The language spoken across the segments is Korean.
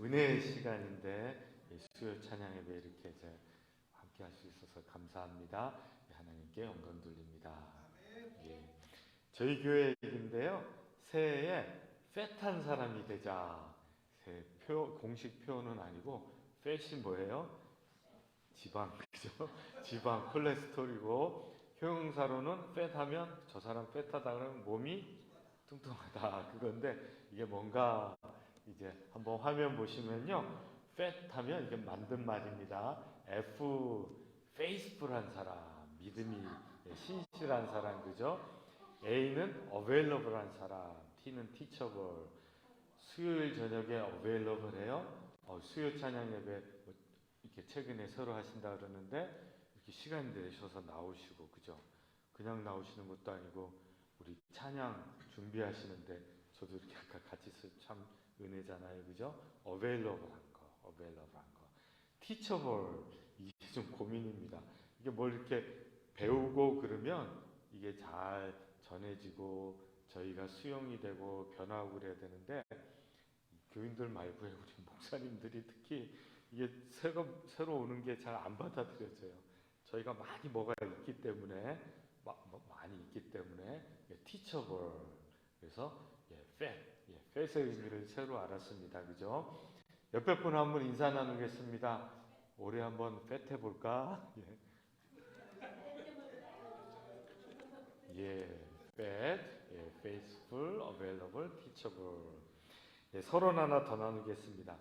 은혜의 시간인데 이 수요 찬양 예배 이렇게 이제 함께 할 수 있어서 감사합니다. 예, 하나님께 영광 돌립니다. 예. 저희 교회 얘기인데요. 새해에 패탄 사람이 되자. 새 표, 공식 표현은 아니고 패시 뭐예요? 지방 그죠? 지방 콜레스테롤이고 효용사로는 팻하면 저 사람 팻하다 그러면 몸이 뚱뚱하다 그건데 이게 뭔가 이제 한번 화면 보시면요. 팻 하면 이게 만든 말입니다. F 페이스풀한 사람 믿음이 신실한 사람 그죠? A는 available한 사람 T는 teachable. 수요일 저녁에 available해요. 어, 수요 찬양 예배 뭐 이렇게 최근에 새로 하신다 그러는데 이렇게 시간 내셔서 나오시고 그죠? 그냥 나오시는 것도 아니고 우리 찬양 준비하시는데 저도 이렇게 아까 같이 참 은혜잖아요, 그죠? available한 거, available한 거, teachable 이게 좀 고민입니다. 이게 뭘 이렇게 배우고 그러면 이게 잘 전해지고 저희가 수용이 되고 변화하고 그래야 되는데 교인들 말고 우리 목사님들이 특히 이게 새로, 새로 오는 게 잘 안 받아들여져요. 저희가 많이 뭐가 있기 때문에 마, 뭐 많이 있기 때문에 예, teachable 그래서 예, fat, 예, fat의 의미를 새로 알았습니다. 그죠? 옆에 분 한번 인사 나누겠습니다. 올해 한번 fat 해볼까? 예. 예, fat, 예, faithful, teachable. 예, 서론 하나 더 나누겠습니다.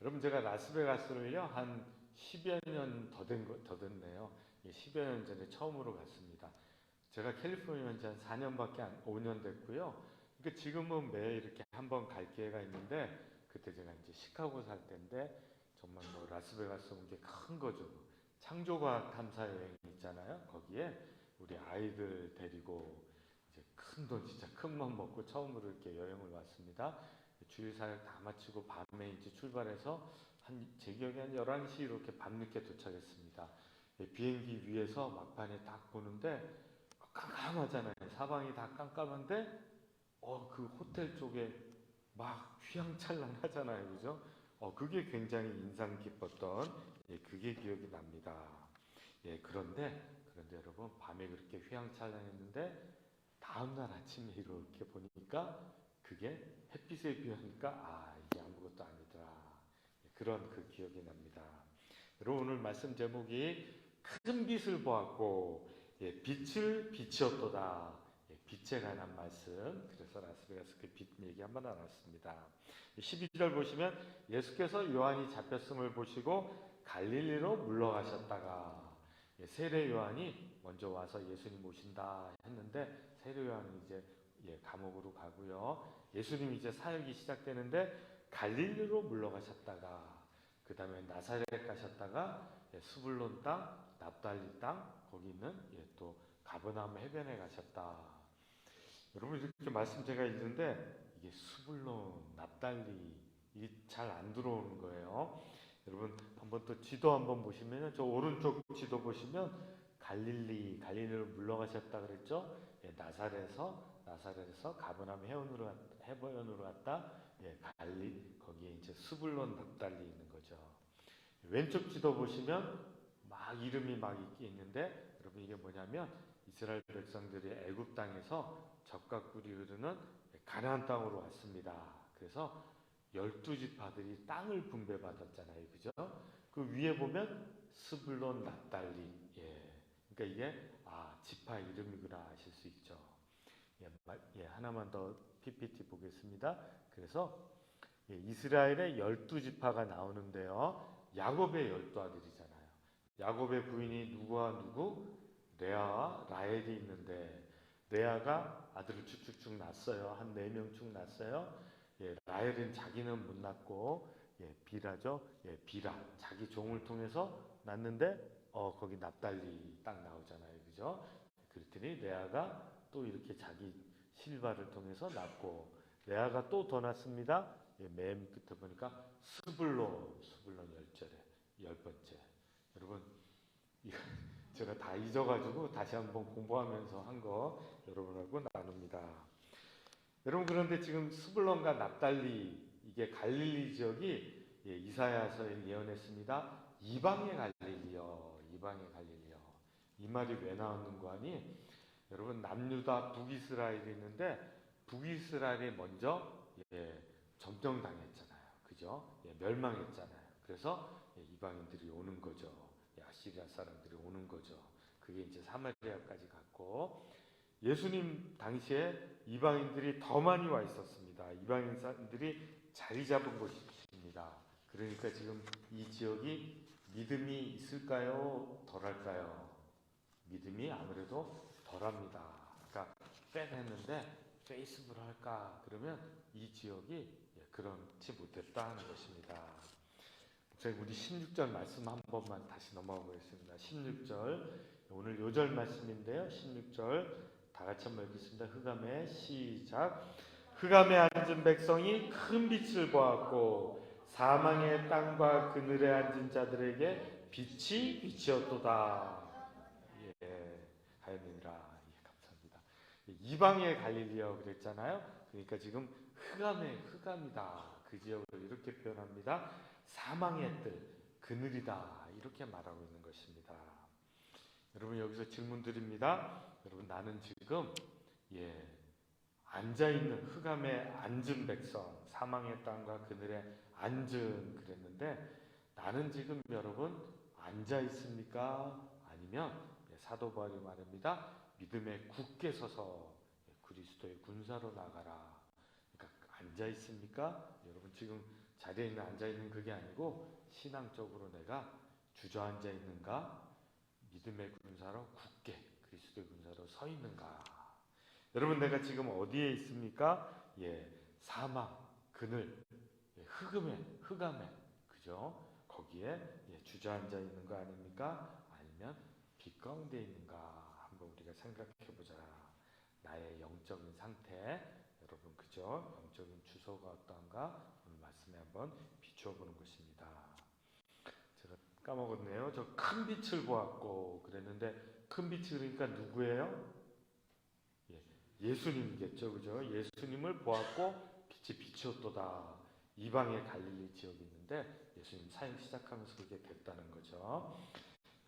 여러분 제가 라스베가스를요 한 10여 년 더된 거, 더 됐네요. 예, 10여 년 전에 처음으로 갔습니다. 제가 캘리포니아 온지 한 4년밖에 안, 5년 됐고요. 그러니까 지금은 매 이렇게 한 번 갈 기회가 있는데 그때 제가 이제 시카고 살 때인데 정말 뭐 라스베가스 온 게 큰 거죠. 창조과학 탐사 여행 있잖아요. 거기에 우리 아이들 데리고 이제 큰 돈 진짜 큰 맘 먹고 처음으로 이렇게 여행을 왔습니다. 주일 사역 다 마치고 밤에 이제 출발해서 한 제 기억에 한 11시 이렇게 밤늦게 도착했습니다. 예, 비행기 위에서 막판에 딱 보는데 깜깜하잖아요. 사방이 다 깜깜한데 어, 그 호텔 쪽에 막 휘황찬란 하잖아요. 그죠? 어, 그게 굉장히 인상 깊었던 예, 그게 기억이 납니다. 예, 그런데 그런데 여러분 밤에 그렇게 휘황찬란했는데 다음 날 아침에 이렇게 보니까 그게 햇빛에 비하니까 아 이게 아무것도 아니더라 그런 그 기억이 납니다. 여러분 오늘 말씀 제목이 큰 빛을 보았고 예, 빛을 비치었도다 예, 빛에 관한 말씀 그래서 라스베가스 그 빛 얘기 한번 나눴습니다. 12절 보시면 예수께서 요한이 잡혔음을 보시고 갈릴리로 물러가셨다가 예, 세례 요한이 먼저 와서 예수님 오신다 했는데 세례 요한이 이제 예, 감옥으로 가고요. 예수님이 이제 사역이 시작되는데 갈릴리로 물러가셨다가 그 다음에 나사렛 가셨다가 예, 수불론 땅, 납달리 땅 거기 있는 예, 또 가버나움 해변에 가셨다. 여러분 이렇게 말씀 제가 있는데 이게 수불론, 납달리 이게 잘 안 들어오는 거예요. 여러분 한번 또 지도 한번 보시면 저 오른쪽 지도 보시면 갈릴리, 갈릴리로 물러가셨다 그랬죠? 예, 나사렛에서 나사렛에서 가버나움 해변으로 갔- 해변으로 갔다 예, 갈리 거기에 이제 수불론 납달리 있는 거죠. 왼쪽 지도 보시면 막 이름이 막 있는데 여러분 이게 뭐냐면 이스라엘 백성들이 애굽 땅에서 적과 꿀이 흐르는 가나안 땅으로 왔습니다. 그래서 열두 지파들이 땅을 분배받았잖아요, 그죠? 그 위에 보면 스불론 납달리, 예, 그러니까 이게 아 지파 이름이구나 아실 수 있죠. 예, 마- 예, 하나만 더 PPT 보겠습니다. 그래서 예, 이스라엘의 열두 지파가 나오는데요. 야곱의 열두 아들이잖아요. 야곱의 부인이 누구와 누구? 레아와 라헬이 있는데 레아가 아들을 쭉쭉쭉 낳았어요. 한 네 명 쭉 낳았어요. 예, 라헬은 자기는 못 낳고 예, 비라죠. 예, 비라 자기 종을 통해서 낳는데 어 거기 납달리 딱 나오잖아요. 그죠? 그랬더니 레아가 또 이렇게 자기 실바를 통해서 낳고 레아가 또 더 낳습니다. 예, 맨 끝에 보니까 스불론 스불론 열절에 열 번째 여러분 제가 다 잊어가지고 다시 한번 공부하면서 한 거 여러분하고 나눕니다. 여러분 그런데 지금 스불론과 납달리 이게 갈릴리 지역이 예, 이사야서에 예언했습니다. 이방의 갈릴리여, 이방의 갈릴리여. 이 말이 왜 나오는 거 아니? 여러분 남유다 북이스라엘이 있는데 북이스라엘이 먼저 예, 점령당했잖아요. 그죠? 예, 멸망했잖아요. 그래서 예, 이방인들이 오는 거죠. 예, 아시리아 사람들이 오는 거죠. 그게 이제 사마리아까지 갔고 예수님 당시에 이방인들이 더 많이 와 있었습니다. 이방인 사람들이 자리 잡은 곳입니다. 그러니까 지금 이 지역이 믿음이 있을까요? 덜할까요? 믿음이 아무래도 덜합니다. 그러니까 빼냈는데 페이스북을 할까? 그러면 이 지역이 예, 그렇지 못했다 하는 것입니다. 저희 우리 16절 말씀 한 번만 다시 넘어가 보겠습니다. 16절 오늘 요절 말씀인데요. 16절 다 같이 한번 읽겠습니다. 흑암의 시작. 흑암에 앉은 백성이 큰 빛을 보았고 사망의 땅과 그늘에 앉은 자들에게 빛이 빛이었도다. 예, 하였느니라. 예, 감사합니다. 예, 이방의 갈릴리여 그랬잖아요. 그러니까 지금 흑암의 흑암이다. 그 지역을 이렇게 표현합니다. 사망의 뜰, 그늘이다. 이렇게 말하고 있는 것입니다. 여러분 여기서 질문 드립니다. 여러분 나는 지금 예 앉아 있는 흑암에 앉은 백성, 사망의 땅과 그늘에 앉은 그랬는데 나는 지금 여러분 앉아 있습니까? 아니면 예, 사도 바울이 말합니다. 믿음에 굳게 서서 예, 그리스도의 군사로 나가라. 그러니까 앉아 있습니까? 여러분 지금 자리에 있는 앉아 있는 그게 아니고 신앙적으로 내가 주저앉아 있는가? 믿음의 군사로 굳게 그리스도의 군사로 서 있는가? 여러분 내가 지금 어디에 있습니까? 예, 사막, 그늘, 예, 흑음에, 흑암에, 그죠? 거기에 예, 주저앉아 있는 거 아닙니까? 아니면 빛 가운데 있는가? 한번 우리가 생각해 보자. 나의 영적인 상태, 여러분 그죠? 영적인 주소가 어떠한가? 말씀에 한번 비추어 보는 것입니다. 제가 까먹었네요. 저 큰 빛을 보았고 그랬는데 큰 빛이 그러니까 누구예요? 예, 예수님이겠죠, 그죠? 예수님을 보았고 빛이 비추었도다. 이방의 갈릴리 지역이 있는데 예수님 사역 시작하면서 그게 됐다는 거죠.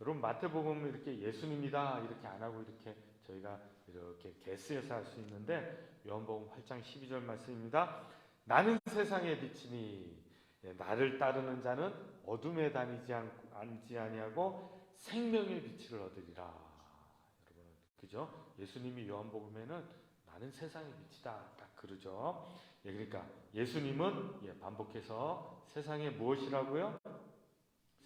여러분 마태복음 이렇게 예수님이다 이렇게 안 하고 이렇게 저희가 이렇게 게스에서 할 수 있는데 요한복음 8장 12절 말씀입니다. 나는 세상의 빛이니 예, 나를 따르는 자는 어둠에 다니지 않고 앉지 아니하고 생명의 빛을 얻으리라. 여러분 그죠? 예수님이 요한복음에는 나는 세상의 빛이다 딱 그러죠. 예, 그러니까 예수님은 예, 반복해서 세상의 무엇이라고요?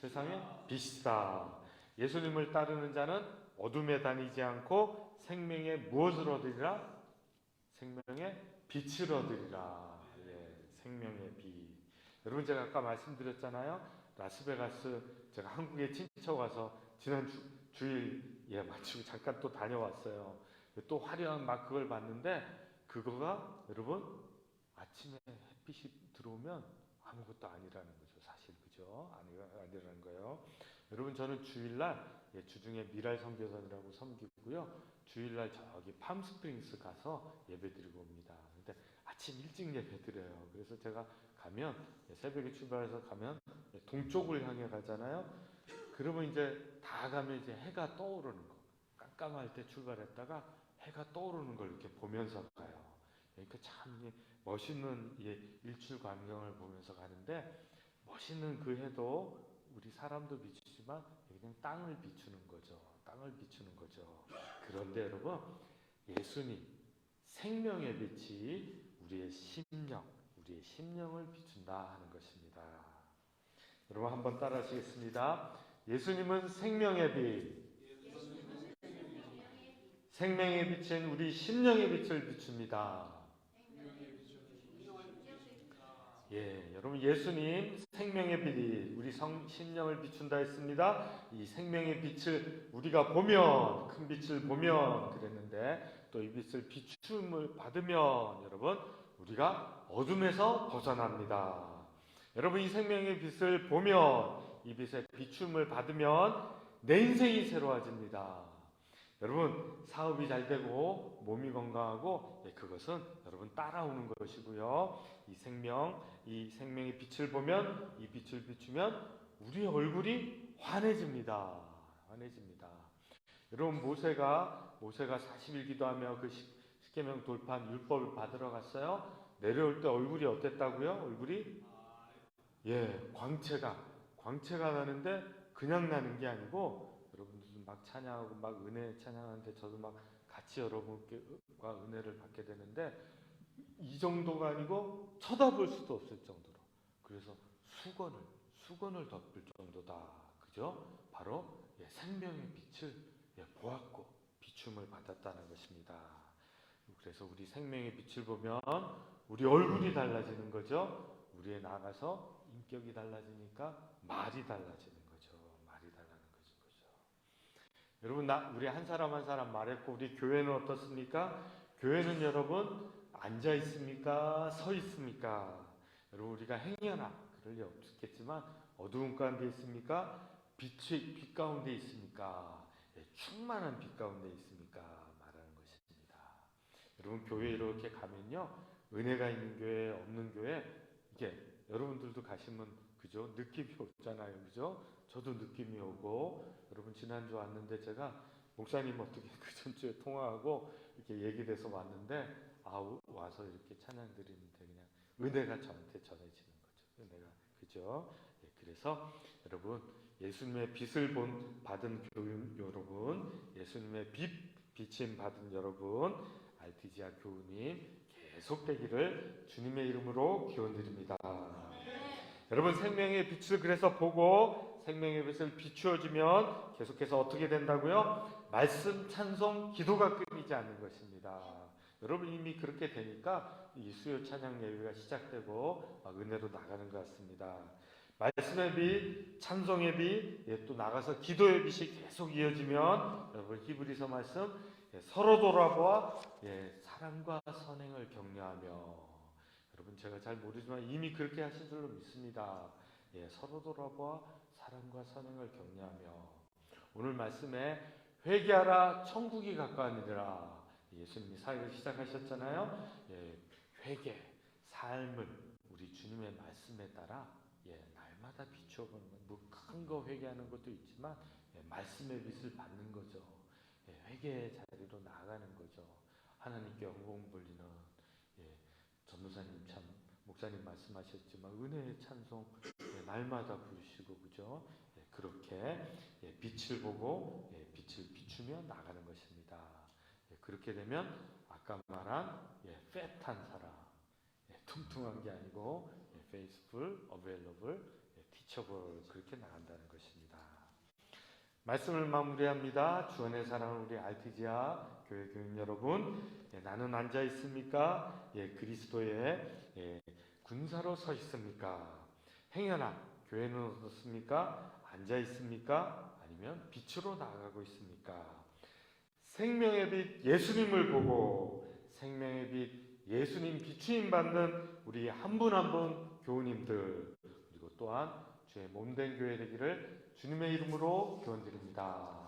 세상의 빛이다. 예수님을 따르는 자는 어둠에 다니지 않고 생명의 무엇을 얻으리라? 생명의 빛을 얻으리라. 예, 생명의 빛. 여러분 제가 아까 말씀드렸잖아요. 라스베가스 제가 한국에 친척 와서 지난 주, 주일 예 마치고 잠깐 또 다녀왔어요. 또 화려한 막 그걸 봤는데 그거가 여러분 아침에 햇빛이 들어오면 아무것도 아니라는 거죠. 사실 그죠? 아니, 아니라는 거예요. 여러분 저는 주일날 예, 주중에 미랄 선교사들하고 섬기고요. 주일날 저기 팜스프링스 가서 예배드리고 옵니다. 아침 일찍 예배 드려요. 그래서 제가 가면 예, 새벽에 출발해서 가면 예, 동쪽을 향해 가잖아요. 그러면 이제 다 가면 이제 해가 떠오르는 거. 깜깜할 때 출발했다가 해가 떠오르는 걸 이렇게 보면서 가요. 그러니까 참 예, 멋있는 예, 일출 광경을 보면서 가는데 멋있는 그 해도 우리 사람도 비추지만 그냥 땅을 비추는 거죠. 땅을 비추는 거죠. 그런데 여러분 예수님 생명의 빛이 우리의 심령, 우리의 심령을 비춘다 하는 것입니다. 여러분 한번 따라 하시겠습니다. 예수님은 생명의 빛, 생명의 빛은 우리 심령의 빛을 비춥니다. 예, 여러분 예수님 생명의 빛이 우리 성 심령을 비춘다 했습니다. 이 생명의 빛을 우리가 보면 큰 빛을 보면 그랬는데 또 이 빛을 비춤을 받으면 여러분 우리가 어둠에서 벗어납니다. 여러분 이 생명의 빛을 보면 이 빛의 비춤을 받으면 내 인생이 새로워집니다. 여러분 사업이 잘 되고 몸이 건강하고 예, 그것은 여러분 따라오는 것이고요. 이 생명, 이 생명의 빛을 보면 이 빛을 비추면 우리 얼굴이 환해집니다. 환해집니다. 여러분 모세가 모세가 40일 기도하며 그 십- 십계명 돌판 율법을 받으러 갔어요. 내려올 때 얼굴이 어땠다고요? 얼굴이 예, 광채가 광채가 나는데 그냥 나는 게 아니고 여러분들도 막 찬양하고 막 은혜 찬양하는데 저도 막 같이 여러분과 은혜를 받게 되는데 이 정도가 아니고 쳐다볼 수도 없을 정도로 그래서 수건을 수건을 덮을 정도다 그죠? 바로 예, 생명의 빛을 예, 보았고 비춤을 받았다는 것입니다. 그래서 우리 생명의 빛을 보면 우리 얼굴이 달라지는 거죠. 우리에 나가서 인격이 달라지니까 말이 달라지는 거죠. 말이 달라는 거죠. 여러분 나 우리 한 사람 한 사람 말했고 우리 교회는 어떻습니까? 교회는 여러분 앉아 있습니까? 서 있습니까? 여러분 우리가 행여나 그럴 리 없겠지만 어두운 가운데 있습니까? 빛이 빛 가운데 있습니까? 예, 충만한 빛 가운데 있습니까? 말하는 것입니다. 여러분 교회 이렇게 가면요 은혜가 있는 교회 없는 교회 이게 여러분들도 가시면 그죠 느낌이 오잖아요 그죠 저도 느낌이 오고 여러분 지난주 왔는데 제가 목사님 어떻게 그 전주에 통화하고 이렇게 얘기돼서 왔는데 아 와서 이렇게 찬양 드리는데 그냥 은혜가 저한테 전해지는 거죠 은혜가 그죠 예, 그래서 여러분 예수님의 빛을 본 받은 교인 여러분 예수님의 빛 비침 받은 여러분 알티지아 교우님 계속되기를 주님의 이름으로 기원드립니다. 여러분 생명의 빛을 그래서 보고 생명의 빛을 비추어주면 계속해서 어떻게 된다고요? 말씀, 찬송, 기도가 끊이지 않는 것입니다. 여러분 이미 그렇게 되니까 이 수요 찬양 예배가 시작되고 막 은혜로 나가는 것 같습니다. 말씀의 빛, 찬송의 빛, 예, 또 나가서 기도의 빛이 계속 이어지면 여러분 히브리서 말씀 예, 서로 돌아보아 예, 사랑과 선행을 격려하며 여러분 제가 잘 모르지만 이미 그렇게 하신 줄로 믿습니다. 예, 서로 돌아보아 사랑과 선행을 격려하며 오늘 말씀에 회개하라 천국이 가까우니라 예수님이 사역을 시작하셨잖아요. 예, 회개 삶을 우리 주님의 말씀에 따라 예, 날마다 비추어보는 뭐큰 거 회개하는 것도 있지만 예, 말씀의 빛을 받는 거죠. 예, 회개의 자리로 나아가는 거죠. 하나님께 영광 돌리는 예, 전도사님 참 목사님 말씀하셨지만 은혜의 찬송 예, 날마다 부르시고 그죠? 예, 그렇게 예, 빛을 보고 예, 빛을 비추며 나가는 것입니다. 예, 그렇게 되면 아까 말한 예, 팻한 사람, 예, 퉁퉁한 게 아니고 예, faithful, available, 예, teachable 그렇게 나간다는 것입니다. 말씀을 마무리합니다. 주원의 사랑하는 우리 알티지아 교회 교인 여러분, 예, 나는 앉아 있습니까? 예, 그리스도의 예, 군사로 서 있습니까? 행여나 교회는 어떻습니까? 앉아 있습니까? 아니면 빛으로 나아가고 있습니까? 생명의 빛 예수님을 보고 생명의 빛 예수님 비추임 받는 우리 한 분 한 분 교우님들 그리고 또한 몸된 교회 되기를 주님의 이름으로 교원드립니다.